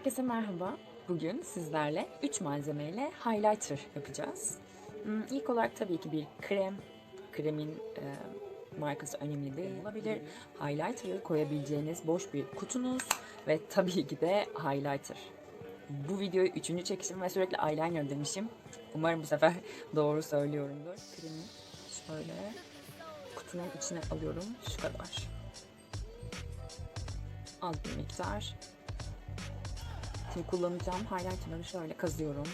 Herkese merhaba. Bugün sizlerle 3 malzemeyle highlighter yapacağız. Hmm, İlk olarak tabii ki bir krem. Kremin e, markası önemli değil olabilir. Highlighter'ı koyabileceğiniz boş bir kutunuz ve tabii ki de highlighter. Bu videoyu üçüncü çekişim ve sürekli eyeliner demişim. Umarım bu sefer doğru söylüyorumdur. Kremi şöyle kutunun içine alıyorum. Şu kadar. Az bir miktar. Şimdi kullanacağım highlighterları şöyle kazıyorum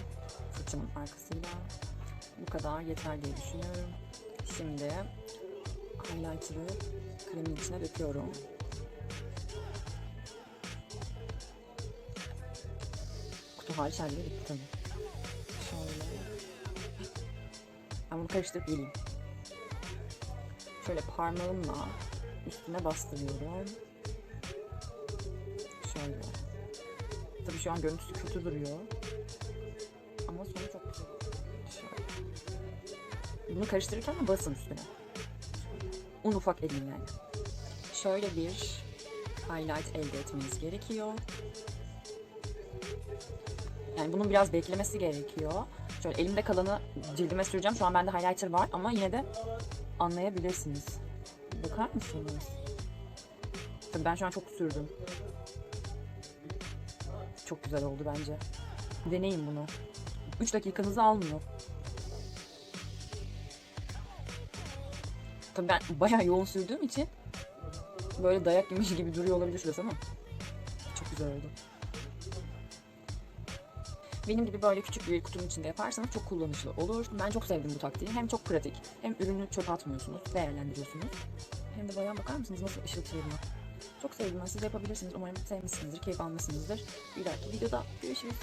fırçamın arkasıyla. Bu kadar yeter diye düşünüyorum. Şimdi highlighter'ı kremin içine döküyorum. Kutu hariç her yeri bitti tabii. Şöyle. Ben bunu karıştırıp geleyim. Şöyle parmağımla üstüne bastırıyorum. Şöyle. Tabii şu an görüntüsü kötü duruyor. Ama sonu çok güzel. Bunu karıştırırken de basın üstüne. Un ufak edin yani. Şöyle bir highlight elde etmeniz gerekiyor. Yani bunun biraz beklemesi gerekiyor. Şöyle elimde kalanı cildime süreceğim. Şu an bende highlighter var ama yine de anlayabilirsiniz. Bakar mısınız? Tabii ben şu an çok sürdüm. Çok güzel oldu bence. Deneyin bunu. 3 dakikanızı almıyor. Tabii ben bayağı yoğun sürdüğüm için böyle dayak yemiş gibi duruyor olabilir şurası ama çok güzel oldu. Benim gibi böyle küçük bir kutunun içinde yaparsanız çok kullanışlı olur. Ben çok sevdim bu taktiği. Hem çok pratik, hem ürünü çöpe atmıyorsunuz, değerlendiriyorsunuz. Hem de bayağı bakar mısınız nasıl ışıltıyor buna? Çok sevdim. Siz yapabilirsiniz. Umarım sevmişsinizdir, keyif almışsınızdır. Bir dahaki videoda görüşürüz.